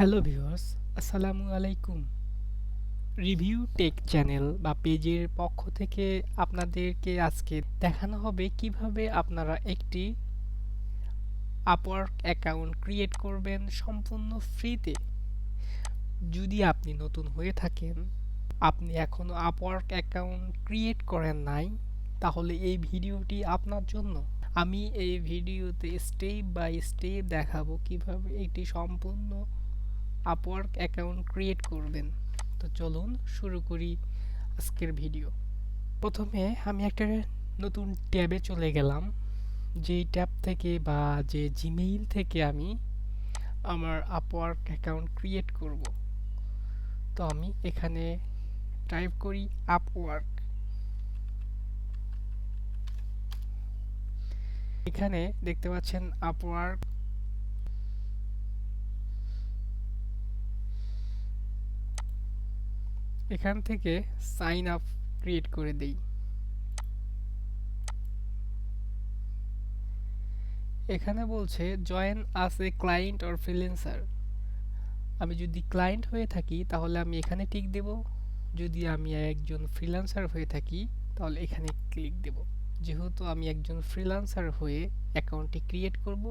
Hello viewers, আসসালামু আলাইকুম। Review take channel বা পেজের পক্ষ থেকে আপনাদেরকে আজকে দেখানো হবে কীভাবে আপনারা একটি আপওয়ার্ক অ্যাকাউন্ট ক্রিয়েট করবেন সম্পূর্ণ ফ্রিতে যদি আপনি নতুন হয়ে থাকেন, আপনি এখনও আপওয়ার্ক অ্যাকাউন্ট ক্রিয়েট করেন নাই, তাহলে এই ভিডিওটি আপনার জন্য। আমি এই ভিডিওতে স্টেপ বাই স্টেপ দেখাবো কীভাবে একটি সম্পূর্ণ আপওয়ার্ক অ্যাকাউন্ট ক্রিয়েট করবেন। তো চলুন শুরু করি আজকের ভিডিও প্রথমে আমি একটা নতুন ট্যাবে চলে গেলাম। যেই ট্যাব থেকে বা যে জিমেইল থেকে আমি আমার আপওয়ার্ক অ্যাকাউন্ট ক্রিয়েট করব। তো আমি এখানে টাইপ করি আপওয়ার্ক এখানে দেখতে পাচ্ছেন আপওয়ার্ক এখান থেকে সাইন আপ ক্রিয়েট করে দেই। এখানে বলছে join us a client or freelancer আমি যদি ক্লায়েন্ট হয়ে থাকি, তাহলে আমি এখানে টিক দেব। যদি আমি একজন ফ্রিল্যান্সার হয়ে থাকি, তাহলে এখানে ক্লিক দেব। যেহেতু আমি একজন ফ্রিল্যান্সার হয়ে অ্যাকাউন্টটি ক্রিয়েট করব,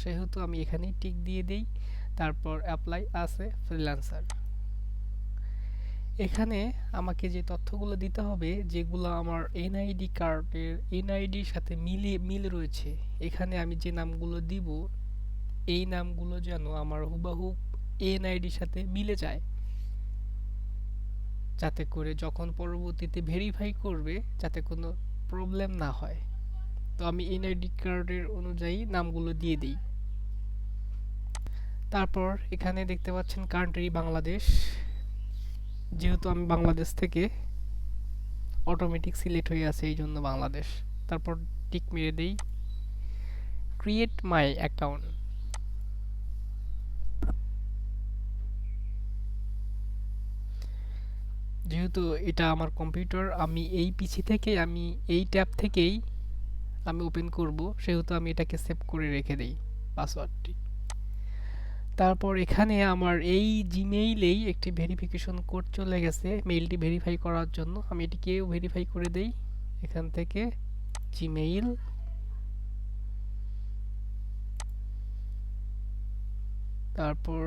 সেহেতু আমি এখানে টিক দিয়ে দেই। তারপর অ্যাপ্লাই আছে ফ্রিল্যান্সার এখানে আমাকে যে তথ্যগুলো দিতে হবে, যেগুলো আমার এনআইডি কার্ডের, এনআইডির সাথে মিলে মিল রয়েছে, এখানে আমি যে নামগুলো দিব, এই নামগুলো যেন আমার হুবাহু এনআইডির সাথে মিলে যায়। যাতে করে যখন পরবর্তীতে ভেরিফাই করবে, যাতে কোনো প্রবলেম না হয়। তো আমি এনআইডি কার্ডের অনুযায়ী নামগুলো দিয়ে দিই। তারপর এখানে দেখতে পাচ্ছেন কান্ট্রি বাংলাদেশ। যেহেতু আমি বাংলাদেশ থেকে অটোমেটিক সিলেক্ট হয়ে আছে, এই জন্য বাংলাদেশ। তারপর টিক মেরে দেই। ক্রিয়েট মাই অ্যাকাউন্ট যেহেতু এটা আমার কম্পিউটার আমি এই পিসি থেকে, আমি এই ট্যাব থেকেই আমি ওপেন করব। সেহেতু আমি এটাকে সেভ করে রেখে দেই পাসওয়ার্ডটি তারপর এখানে আমার এই জিমেইলেই একটি ভেরিফিকেশন কোড চলে গেছে। মেইলটি ভেরিফাই করার জন্য আমি এটিকেও ভেরিফাই করে দেই। এখান থেকে জিমেইল তারপর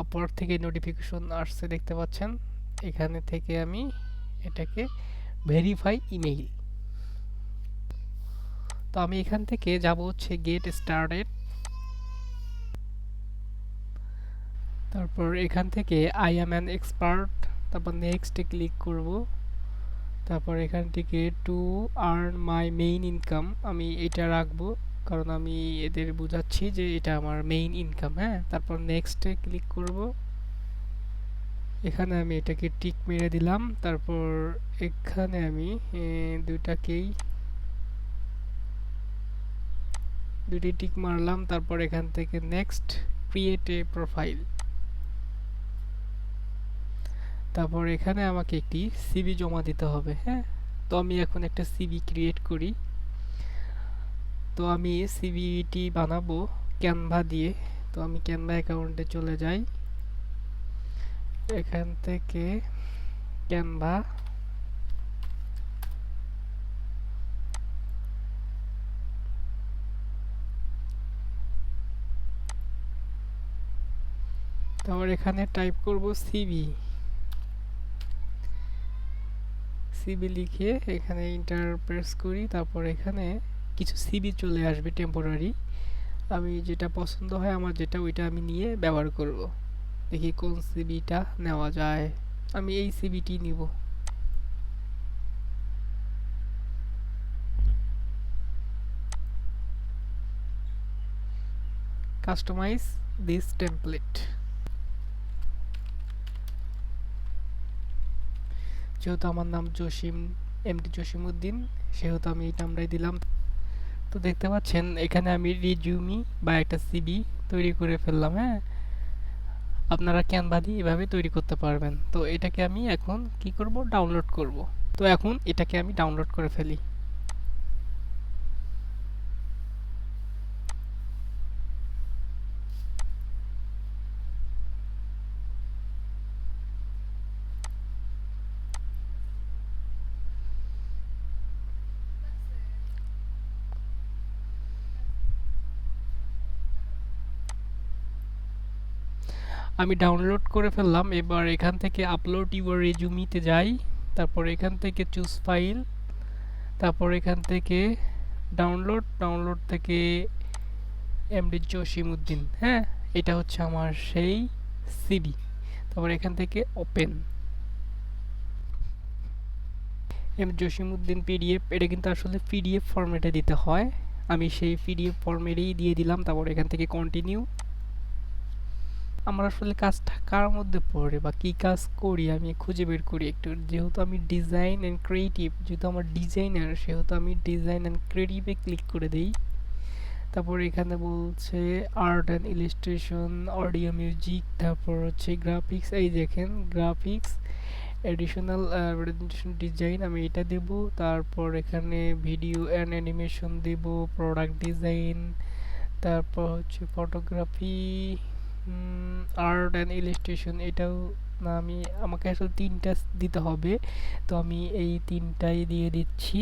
আপওয়ার্ক থেকে নোটিফিকেশন আসছে দেখতে পাচ্ছেন। এখানে থেকে আমি এটাকে ভেরিফাই ইমেইল তো আমি এখান থেকে যাব হচ্ছে গেট স্টার্টেড তারপর এখান থেকে আই অ্যাম অ্যান এক্সপার্ট তারপর নেক্সটে ক্লিক করব। তারপর এখান থেকে to earn my main income আমি এটা রাখব, কারণ আমি এদের বোঝাচ্ছি যে এটা আমার মেইন ইনকাম হ্যাঁ? তারপর নেক্সটে ক্লিক করব। এখানে আমি এটাকে টিক মেরে দিলাম, তারপর এখানে আমি দুইটাকেই দুটি টিক মারলাম, তারপর এখান থেকে নেক্সট ক্রিয়েট এ প্রোফাইল তারপর এখানে আমাকে একটি সিভি জমা দিতে হবে হ্যাঁ? তো আমি এখন একটা সিভি ক্রিয়েট করি। তো আমি সিভিটি বানাবো ক্যানভা দিয়ে। তো আমি ক্যানভা অ্যাকাউন্টে চলে যাই। এখান থেকে ক্যানভা তারপর এখানে টাইপ করব সিভি সিবি লিখে এখানে ইন্টার প্রেস করি, তারপর এখানে কিছু সিবি চলে আসবে টেম্পোরারি আমি যেটা পছন্দ হয় আমার যেটা, ওইটা আমি নিয়ে ব্যবহার করব। দেখি কোন সিবিটা নেওয়া যায়। আমি এই সিবিটি নিব। কাস্টমাইজ দিস টেমপ্লেট যেহেতু আমার নাম জসিম এমডি জসিমউদ্দিন, সেহেতু আমি এই নামটাই দিলাম। তো দেখতে পাচ্ছেন, এখানে আমি রিজিউমি বা একটা সিবি তৈরি করে ফেললাম হ্যাঁ? আপনারা ক্যানভা দিয়ে এভাবে তৈরি করতে পারবেন। তো এটাকে আমি এখন কি করব? ডাউনলোড করব। তো এখন এটাকে আমি ডাউনলোড করে ফেলি। আমি ডাউনলোড করে ফেললাম। এবার এখান থেকে আপলোড ইউর রেজুমিতে যাই। তারপর এখান থেকে চুজ ফাইল তারপর এখান থেকে ডাউনলোড ডাউনলোড থেকে এমডি জসিমউদ্দিন হ্যাঁ এটা হচ্ছে আমার সেই সিবি তারপর এখান থেকে ওপেন এম জসিমউদ্দিন পিডিএফ এটা কিন্তু আসলে পিডিএফ ফরম্যাটে দিতে হয়। আমি সেই পিডিএফ ফরম্যাটেই দিয়ে দিলাম। তারপর এখান থেকে কন্টিনিউ আমার আসলে কাজটা কার মধ্যে পড়ে বা কী কাজ করি আমি খুঁজে বের করি একটু। যেহেতু আমি ডিজাইন অ্যান্ড ক্রিয়েটিভ যেহেতু আমার ডিজাইনার সেহেতু আমি ডিজাইন অ্যান্ড ক্রিয়েটিভে ক্লিক করে দিই। তারপর এখানে বলছে art and illustration audio music তারপর হচ্ছে গ্রাফিক্স এই দেখেন গ্রাফিক্স এডিশনাল প্রেজেন্টেশন ডিজাইন আমি এটা দেব। তারপর এখানে ভিডিও অ্যান্ড অ্যানিমেশন দেব প্রোডাক্ট ডিজাইন তারপর হচ্ছে ফটোগ্রাফি আর্ট অ্যান্ড ইলিস্ট্রেশন এটাও না আমি, আমাকে আসলে তিনটা দিতে হবে। তো আমি এই তিনটাই দিয়ে দিচ্ছি।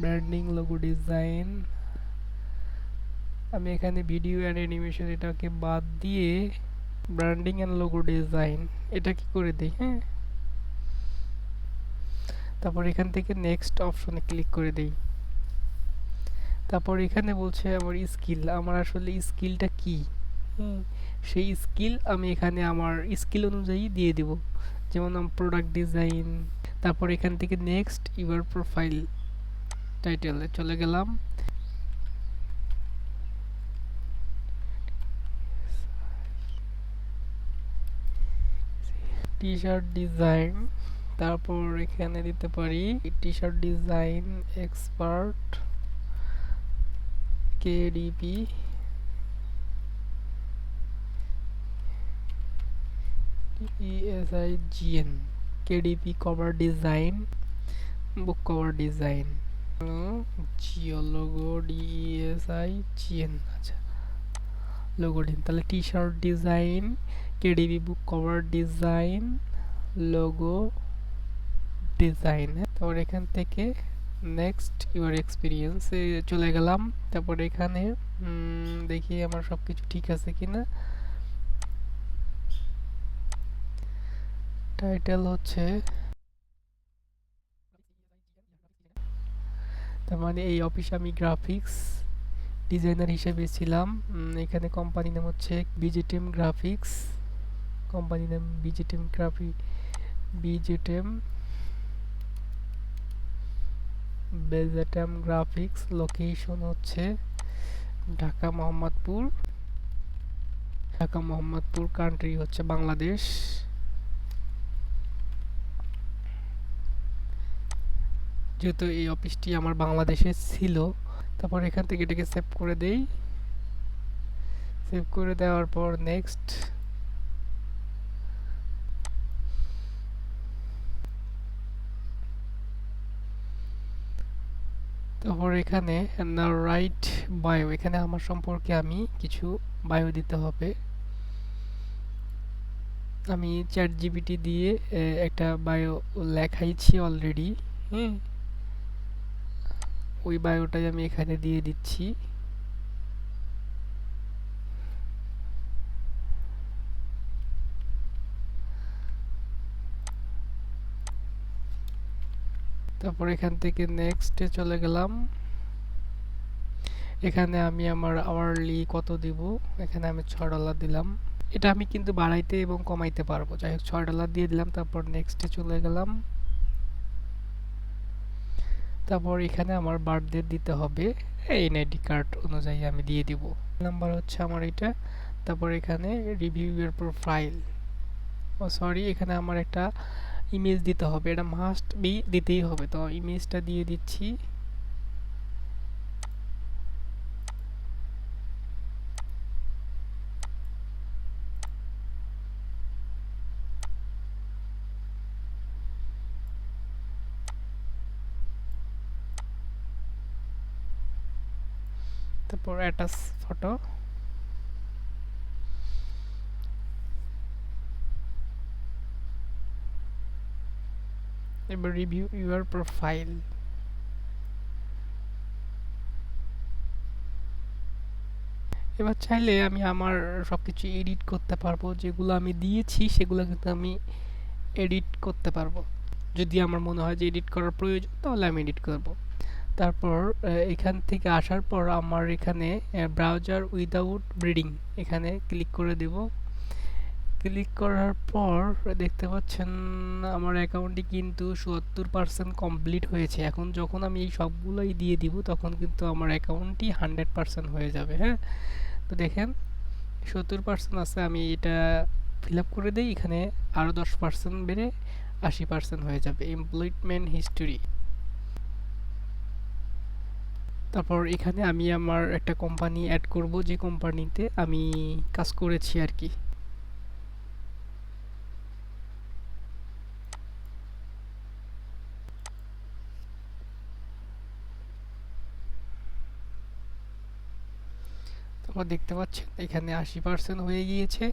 ব্র্যান্ডিং লোগো ডিজাইন আমি এখানে ভিডিও অ্যান্ড অ্যানিমেশন এটাকে বাদ দিয়ে ব্র্যান্ডিং অ্যান্ড লোগো ডিজাইন এটা কি করে দিই হ্যাঁ। তারপর এখান থেকে নেক্সট অপশনে ক্লিক করে দিই। তারপর এখানে বলছে আমার স্কিল আমার আসলে স্কিলটা কি? সেই স্কিল আমি এখানে আমার স্কিল অনুযায়ী দিয়ে দিব। যেমন আমার প্রোডাক্ট ডিজাইন তারপর এখান থেকে নেক্সট ইউর প্রোফাইল টাইটেলে চলে গেলাম। টি শার্ট ডিজাইন তারপর এখানে দিতে পারি T shirt design expert KDP ESIGN KDP cover design book cover design Jio logo DSI GN আচ্ছা। লোগো ডিন তাহলে T shirt design KDB book cover design logo design তারপর এখান থেকে নেক্সট ইউর এক্সপিরিয়েন্সে চলে গেলাম। তারপর এখানে দেখি আমার সব কিছু ঠিক আছে কিনা। টাইটেল হচ্ছে তার মানে এই অফিসে আমি গ্রাফিক্স ডিজাইনার হিসেবে ছিলাম। এখানে কোম্পানি নাম হচ্ছে বিজেটেম গ্রাফিক্স কোম্পানি নাম বিজেটেম গ্রাফি বিজেটেম বেজেটেম গ্রাফিক্স লোকেশন হচ্ছে ঢাকা মোহাম্মদপুর। ঢাকা মোহাম্মদপুর কান্ট্রি হচ্ছে বাংলাদেশ। যেহেতু এই অফিসটি আমার বাংলাদেশে ছিল, তারপর এখান থেকে এটাকে সেভ করে দেই। সেভ করে দেওয়ার পর নেক্সট তারপর এখানে রাইট বায়ো এখানে আমার সম্পর্কে আমি কিছু বায়ো দিতে হবে। আমি চ্যাট জিবিটি দিয়ে একটা বায়ো লেখাইছি অলরেডি হ্যাঁ ওই বায়োটাই আমি এখানে দিয়ে দিচ্ছি। তারপর এখান থেকে নেক্সটে চলে গেলাম। এখানে আমি আমার আওয়ারলি কত দিব? এখানে আমি ছয় ডলার দিলাম। এটা আমি কিন্তু বাড়াইতে এবং কমাইতে পারব। যাই হোক, ছয় ডলার দিয়ে দিলাম, তারপর নেক্সটে চলে গেলাম। তারপর এখানে আমার বার্থডে দিতে হবে। এনআইডি কার্ড অনুযায়ী আমি দিয়ে দিব। নাম্বার হচ্ছে আমার এটা। তারপর এখানে রিভিউ এর প্রোফাইল ও সরি এখানে আমার একটা ইমেজ দিতে হবে, এটা মাস্ট বি দিতেই হবে। তো ইমেজটা দিয়ে দিচ্ছি। তারপর অ্যাটাচ ফটো এবার রিভিউ ইউর প্রোফাইল এবার চাইলে আমি আমার সব কিছু এডিট করতে পারব। যেগুলো আমি দিয়েছি, সেগুলো কিন্তু আমি এডিট করতে পারব। যদি আমার মনে হয় যে এডিট করার প্রয়োজন, তাহলে আমি এডিট করব। তারপর এখান থেকে আসার পর আমার এখানে ব্রাউজার উইদাউট ব্রিডিং এখানে ক্লিক করে দেব। ক্লিক করার পর দেখতে পাচ্ছেন আমার অ্যাকাউন্টটি কিন্তু সত্তর পার্সেন্ট কমপ্লিট হয়েছে। এখন যখন আমি এই সবগুলোই দিয়ে দিব, তখন কিন্তু আমার অ্যাকাউন্টটি হান্ড্রেড পার্সেন্ট হয়ে যাবে হ্যাঁ? তো দেখেন, সত্তর পার্সেন্ট আছে, আমি এটা ফিল আপ করে দিই, এখানে আরও দশ পার্সেন্ট বেড়ে আশি পার্সেন্ট হয়ে যাবে। এমপ্লয়মেন্ট হিস্টোরি তারপর এখানে আমি আমার একটা কোম্পানি অ্যাড করব, যে কোম্পানিতে আমি কাজ করেছি আর কি। তারপর দেখতে পাচ্ছেন, এখানে আশি পার্সেন্ট হয়ে গিয়েছে।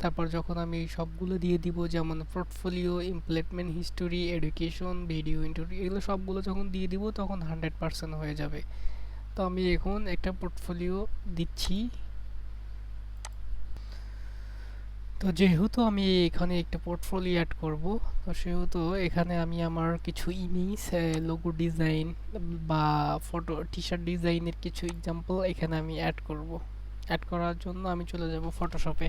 তারপর যখন আমি সবগুলো দিয়ে দিব, যেমন portfolio employment history education video interview এগুলো সবগুলো যখন দিয়ে দিব, তখন হান্ড্রেড পার্সেন্ট হয়ে যাবে। তো আমি এখন একটা পোর্টফোলিও দিচ্ছি। তো যেহেতু আমি এখানে একটা পোর্টফোলিও অ্যাড করব, তো সেহেতু এখানে আমি আমার কিছু ইমেজ লোগো ডিজাইন বা ফটো টি শার্ট ডিজাইনের কিছু এক্সাম্পল এখানে আমি অ্যাড করব। অ্যাড করার জন্য আমি চলে যাব ফটোশপে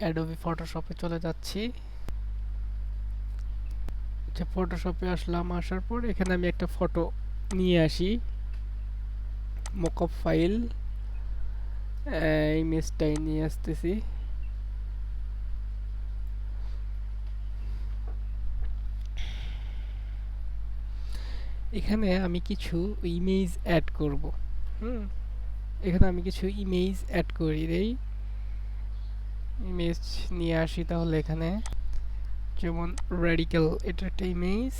অ্যাডোবি ফটোশপে চলে যাচ্ছি। আচ্ছা ফটোশপে আসলাম, আসার পর এখানে আমি একটা ফটো নিয়ে আসি। মকআপ ফাইল ইমেজটাই নিয়ে আসতেছি। এখানে আমি কিছু ইমেজ অ্যাড করব। হুম? এখানে আমি কিছু ইমেজ অ্যাড করি দেই। ইমেজ নিয়ে আসি তাহলে এখানে। যেমন রেডিক্যাল এটা একটা ইমেজ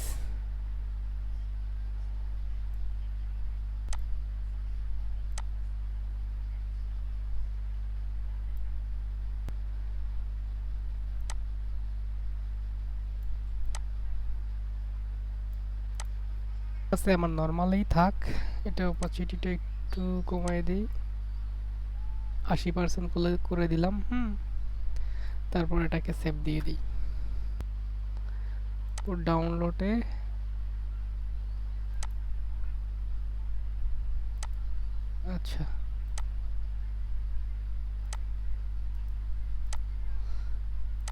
আছে আমার নর্মালেই থাক। এটা অপারচুনিটিটা একটু কমাই দিই। আশি পার্সেন্ট করে করে দিলাম, হুম। তারপর এটাকে সেভ দিয়ে দিই। ডাউনলোডে আচ্ছা।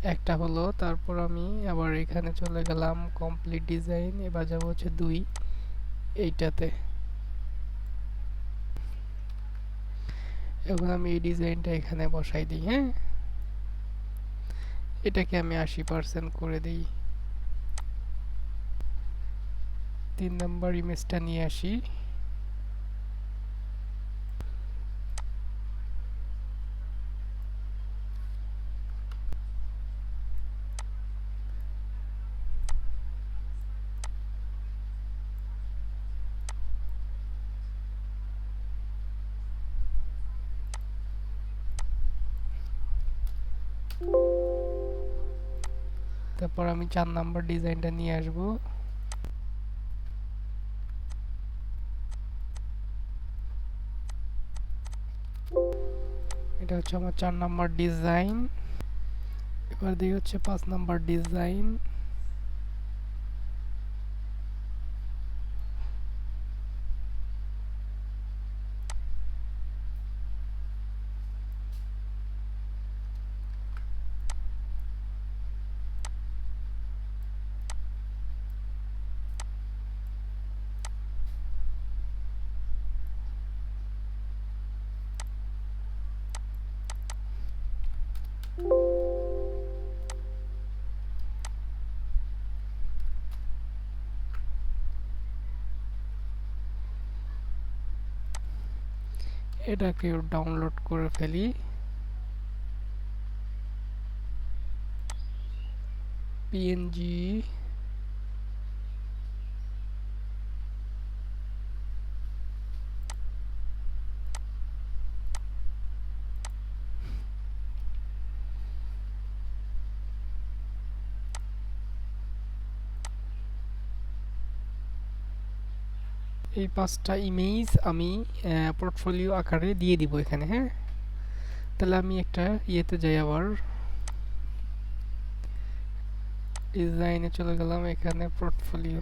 একটা হলো, তারপর আমি আবার এখানে চলে গেলাম কমপ্লিট ডিজাইন এবার যাব হচ্ছে দুই। এইটাতে। এখন আমি এই ডিজাইনটা এখানে বসাই দিই হ্যাঁ? এটাকে আমি আশি পার্সেন্ট করে দিই। তিন নম্বর ইমেজটা নিয়ে আসি। তারপর আমি চার নাম্বার ডিজাইনটা নিয়ে আসব। এটা হচ্ছে আমার চার নাম্বার ডিজাইন। এবার দিয়ে হচ্ছে পাঁচ নাম্বার ডিজাইন। এটাকে ডাউনলোড করে ফেলি। পিএনজি এই পাঁচটা ইমেজ আমি পোর্টফোলিও আকারে দিয়ে দিব এখানে হ্যাঁ? তাহলে আমি একটা ইয়েতে যাই আবার। ডিজাইনে চলে গেলাম এখানে পোর্টফোলিও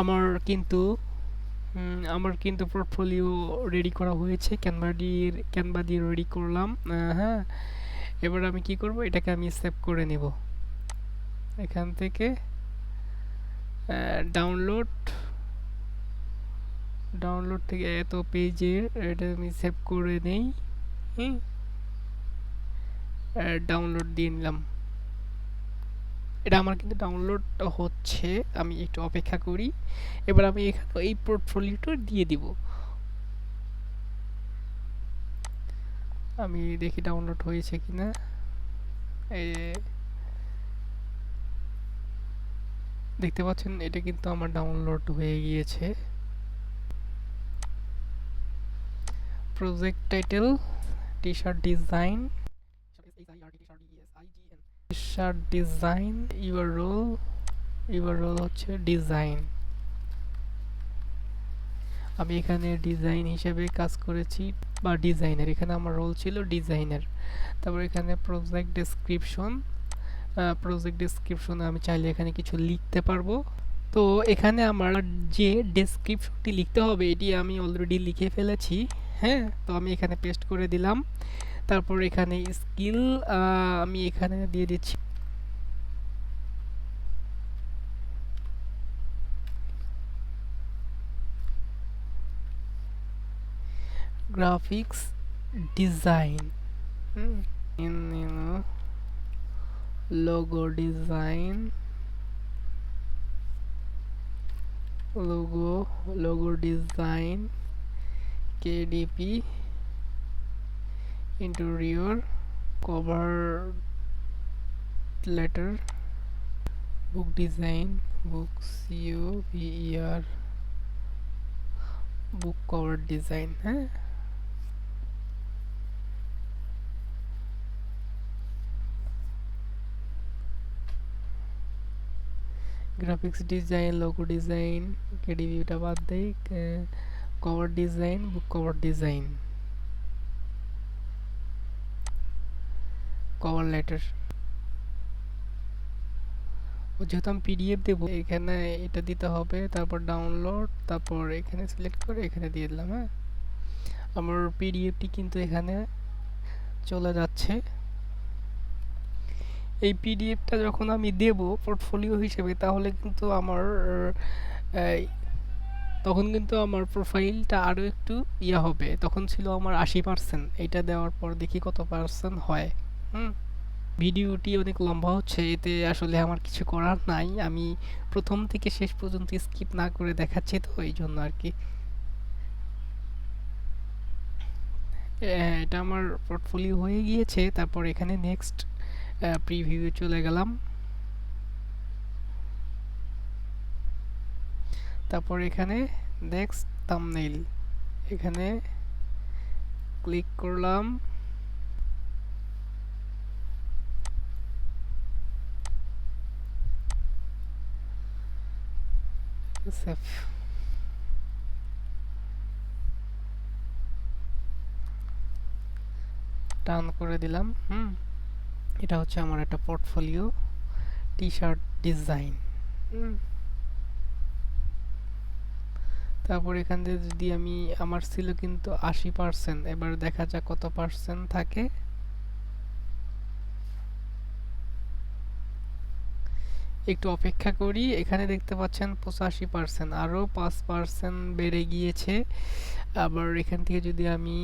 আমার কিন্তু আমার কিন্তু পোর্টফোলিও রেডি করা হয়েছে। ক্যানভা দিয়ে ক্যানভা দিয়ে রেডি করলাম। হ্যাঁ। এবার আমি কি করব? এটাকে আমি সেভ করে নেব। এখান থেকে ডাউনলোড ডাউনলোড থেকে এত পেজের, এটা আমি সেভ করে নেই। হুম। ডাউনলোড দিয়ে নিলাম। এটা আমার কিন্তু ডাউনলোড হচ্ছে, আমি একটু অপেক্ষা করি। এবার আমি এখানে এই পোর্টফোলিওটা দিয়ে দিব। আমি দেখি ডাউনলোড হয়েছে কিনা। দেখতে পাচ্ছেন, এটা কিন্তু আমার ডাউনলোড হয়ে গিয়েছে। Project title T shirt design shirt design your role your role হচ্ছে ডিজাইন আমি এখানে ডিজাইন হিসেবে কাজ করেছি, বা ডিজাইনার এখানে আমার রোল ছিল ডিজাইনার তারপর এখানে প্রজেক্ট ডেসক্রিপশন প্রজেক্ট ডেসক্রিপশনে আমি চাইলে এখানে কিছু লিখতে পারব। তো এখানে আমার যে ডেসক্রিপশনটি লিখতে হবে, এটি আমি অলরেডি লিখে ফেলেছি হ্যাঁ? তো আমি এখানে পেস্ট করে দিলাম। তারপর এখানে স্কিল আমি এখানে দিয়ে দিচ্ছি graphics design hmm. in you know logo design logo logo design KDP interior cover letter book design book co ver book cover design হ্যাঁ গ্রাফিক্স ডিজাইন লোগো ডিজাইন কেডিভিটা বাদ দেই cover design book cover design cover letter যেহেতু আমি PDF দেবো, এখানে এটা দিতে হবে, তারপর ডাউনলোড তারপর এখানে সিলেক্ট করে এখানে দিয়ে দিলাম হ্যাঁ? আমার পিডিএফটি কিন্তু এখানে চলে যাচ্ছে। এই পিডিএফটা যখন আমি দেব পোর্টফোলিও হিসেবে, তাহলে কিন্তু আমার তখন কিন্তু আমার প্রোফাইলটা আরও একটু ইয়া হবে। তখন ছিল আমার আশি পার্সেন্ট এটা দেওয়ার পর দেখি কত পার্সেন্ট হয়। হুম? ভিডিওটি অনেক লম্বা হচ্ছে, এতে আসলে আমার কিছু করার নাই। আমি প্রথম থেকে শেষ পর্যন্ত স্কিপ না করে দেখাচ্ছি তো, এই জন্য আর কি। এটা আমার পোর্টফোলিও হয়ে গিয়েছে। তারপর এখানে নেক্সট প্রিভিউ চলে গেলাম। তারপর এখানে নেক্সট থাম্বনেইল এখানে ক্লিক করলাম। সেভ টান করে দিলাম, হুম। এটা হচ্ছে আমার একটা পোর্টফোলিও টি শার্ট ডিজাইন তারপর এখান থেকে যদি আমি আমার ছিল কিন্তু আশি পার্সেন্ট এবার দেখা যাক কত পার্সেন্ট থাকে। একটু অপেক্ষা করি। এখানে দেখতে পাচ্ছেন পঁচাশি পার্সেন্ট আরও পাঁচ পার্সেন্ট বেড়ে গিয়েছে। আবার এখান থেকে যদি আমি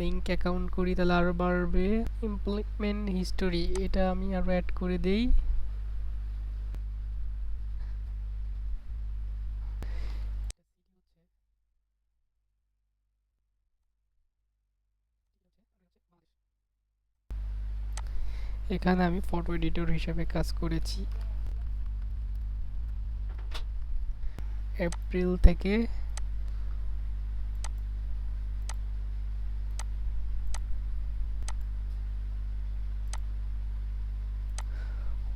লিঙ্ক অ্যাকাউন্ট করি তাহলে আরও বাড়বে। ইমপ্লিমেন্ট হিস্টোরি এটা আমি আরও অ্যাড করে দেই। এখানে আমি ফটো এডিটর হিসেবে কাজ করেছি। এপ্রিল থেকে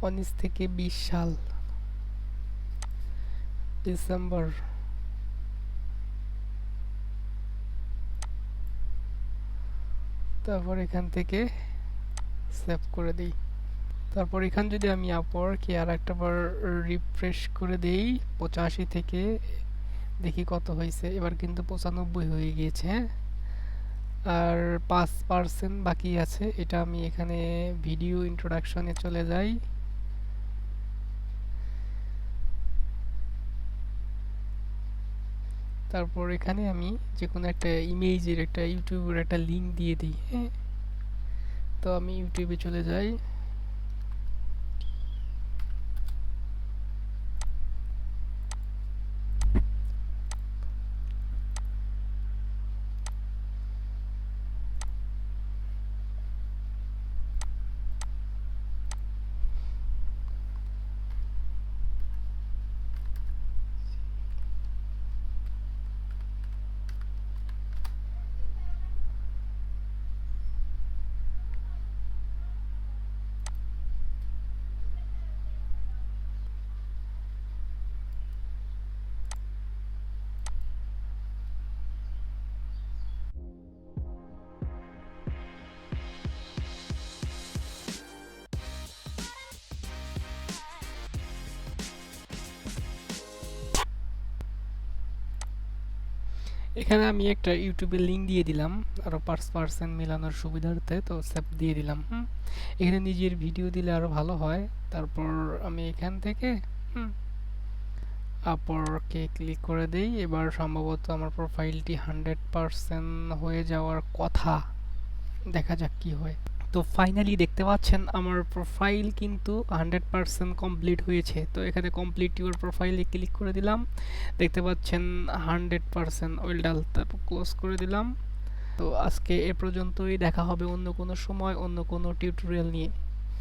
উনিশ থেকে বিশ সাল ডিসেম্বর। তারপর এখান থেকে সেভ করে দিই। তারপর এখান যদি আমি আপওয়ার্কে আর একটা বার রিফ্রেশ করে দেই, পঁচাশি থেকে দেখি কত হয়েছে। এবার কিন্তু পঁচানব্বই হয়ে গিয়েছে। আর পাঁচ পার্সেন্ট বাকি আছে। এটা আমি এখানে ভিডিও ইন্ট্রোডাকশনে চলে যাই। তারপর এখানে আমি যে কোনো একটা ইমেজের একটা ইউটিউবের একটা লিঙ্ক দিয়ে দিই হ্যাঁ? তো আমি ইউটিউবে চলে যাই। এখানে আমি একটা ইউটিউবে লিঙ্ক দিয়ে দিলাম আরও পার্স পার্সেন্ট মেলানোর সুবিধার্থে, তো সেভ দিয়ে দিলাম, হুম? এখানে নিজের ভিডিও দিলে আরও ভালো হয়। তারপর আমি এখান থেকে আপরকে ক্লিক করে দেই। এবার সম্ভবত আমার প্রোফাইলটি হান্ড্রেড পারসেন্ট হয়ে যাওয়ার কথা। দেখা যাক কি হয়। তো ফাইনালি দেখতে পাচ্ছেন আমার প্রোফাইল কিন্তু হান্ড্রেড পারসেন্ট কমপ্লিট হয়েছে। তো এখানে কমপ্লিট ইউর প্রোফাইলে ক্লিক করে দিলাম। দেখতে পাচ্ছেন হান্ড্রেড পারসেন্ট ওয়েলডাল তারপর ক্লোজ করে দিলাম। তো আজকে এ পর্যন্তই, দেখা হবে অন্য কোনো সময়, অন্য কোনো টিউটোরিয়াল নিয়ে।